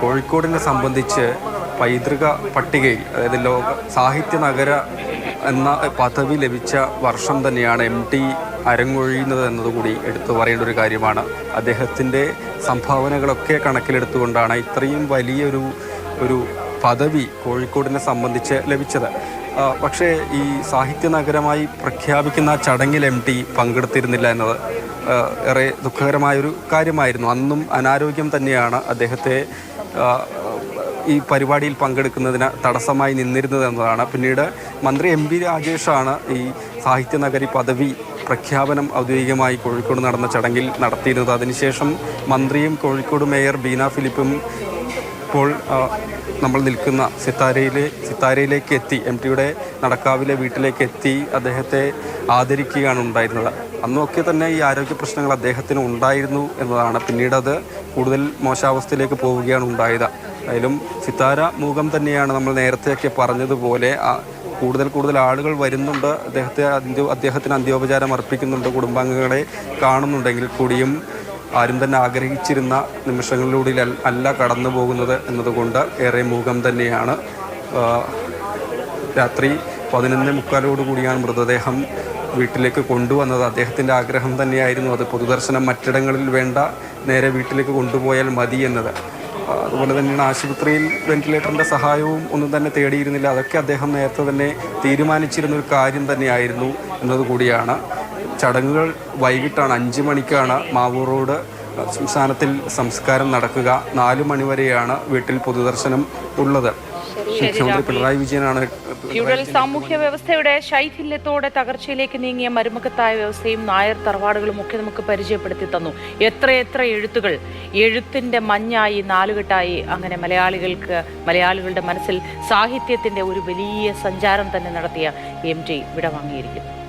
കോഴിക്കോടിനെ സംബന്ധിച്ച് പൈതൃക പട്ടികയിൽ അതായത് ലോക സാഹിത്യ നഗര എന്ന പദവി ലഭിച്ച വർഷം തന്നെയാണ് എം ടി അരങ്ങൊഴിയുന്നത് എന്നതുകൂടി എടുത്തു പറയേണ്ട ഒരു കാര്യമാണ്. അദ്ദേഹത്തിന്റെ സംഭാവനകളൊക്കെ കണക്കിലെടുത്തുകൊണ്ടാണ് ഇത്രയും വലിയൊരു ഒരു പദവി കോഴിക്കോടിനെ സംബന്ധിച്ച് ലഭിച്ചത്. പക്ഷേ ഈ സാഹിത്യ നഗരമായി പ്രഖ്യാപിക്കുന്ന ചടങ്ങിൽ എം ടി പങ്കെടുത്തിരുന്നില്ല എന്നത് ഏറെ ദുഃഖകരമായൊരു കാര്യമായിരുന്നു. അന്നും അനാരോഗ്യം തന്നെയാണ് അദ്ദേഹത്തെ ഈ പരിപാടിയിൽ പങ്കെടുക്കുന്നതിന് തടസ്സമായി നിന്നിരുന്നത് എന്നതാണ്. പിന്നീട് മന്ത്രി എം വി രാജേഷാണ് ഈ സാഹിത്യ നഗരി പദവി പ്രഖ്യാപനം ഔദ്യോഗികമായി കോഴിക്കോട് നടന്ന ചടങ്ങിൽ നടത്തിയിരുന്നത്. അതിനുശേഷം മന്ത്രിയും കോഴിക്കോട് മേയർ ബീന ഫിലിപ്പും ഇപ്പോൾ നമ്മൾ നിൽക്കുന്ന സിത്താരയിലെ സിത്താരയിലേക്ക് എത്തി എം ടിയുടെ നടക്കാവിലെ വീട്ടിലേക്ക് എത്തി അദ്ദേഹത്തെ ആദരിക്കുകയാണ് ഉണ്ടായിരുന്നത്. അന്നൊക്കെ തന്നെ ഈ ആരോഗ്യ പ്രശ്നങ്ങൾ അദ്ദേഹത്തിന് ഉണ്ടായിരുന്നു എന്നതാണ്. പിന്നീട് അത് കൂടുതൽ മോശാവസ്ഥയിലേക്ക് പോവുകയാണ് ഉണ്ടായത്. അതിലും സിത്താര മൂകം തന്നെയാണ് നമ്മൾ നേരത്തെയൊക്കെ പറഞ്ഞതുപോലെ കൂടുതൽ കൂടുതൽ ആളുകൾ വരുന്നുണ്ട്. അദ്ദേഹത്തെ അദ്ദേഹത്തിന് അന്ത്യോപചാരം അർപ്പിക്കുന്നുണ്ട്. കുടുംബാംഗങ്ങളെ കാണുന്നുണ്ടെങ്കിൽ കൂടിയും ആരും തന്നെ ആഗ്രഹിച്ചിരുന്ന നിമിഷങ്ങളിലൂടെ അല്ല- കടന്നു പോകുന്നത് എന്നതുകൊണ്ട് ഏറെ മൂകം തന്നെയാണ്. രാത്രി പതിനൊന്ന് മുക്കാലോടുകൂടിയാണ് മൃതദേഹം വീട്ടിലേക്ക് കൊണ്ടുവന്നത്. അദ്ദേഹത്തിന്റെ ആഗ്രഹം തന്നെയായിരുന്നു അത് പൊതുദർശനം മറ്റിടങ്ങളിൽ വേണ്ട നേരെ വീട്ടിലേക്ക് കൊണ്ടുപോയാൽ മതി എന്നത്. അതുപോലെ തന്നെയാണ് ആശുപത്രിയിൽ വെന്റിലേറ്ററിന്റെ സഹായവും ഒന്നും തന്നെ തേടിയിരുന്നില്ല. അതൊക്കെ അദ്ദേഹം നേരത്തെ തന്നെ തീരുമാനിച്ചിരുന്ന ഒരു കാര്യം തന്നെയായിരുന്നു എന്നതുകൂടിയാണ്. ചടങ്ങുകൾ വൈകിട്ടാണ്. അഞ്ച് മണിക്കാണ് മാവൂർ റോഡ് സംസ്ഥാനത്തിൽ സംസ്കാരം നടക്കുക. നാല് മണിവരെയാണ് വീട്ടിൽ പൊതുദർശനം ഉള്ളത്. മുഖ്യമന്ത്രി പിണറായി വിജയനാണ് ഫ്യൂഡൽ സാമൂഹ്യ വ്യവസ്ഥയുടെ ശൈഥില്യത്തോടെ തകർച്ചയിലേക്ക് നീങ്ങിയ മരുമക്കത്തായ വ്യവസ്ഥയും നായർ തറവാടുകളും ഒക്കെ നമുക്ക് പരിചയപ്പെടുത്തി തന്നു. എത്രയെത്ര എഴുത്തുകൾ എഴുത്തിന്റെ മഞ്ഞായി നാലുകെട്ടായി അങ്ങനെ മലയാളികൾക്ക് മലയാളികളുടെ മനസ്സിൽ സാഹിത്യത്തിന്റെ ഒരു വലിയ സഞ്ചാരം തന്നെ നടത്തിയ എം ടി വിടവാങ്ങിയിരിക്കുന്നു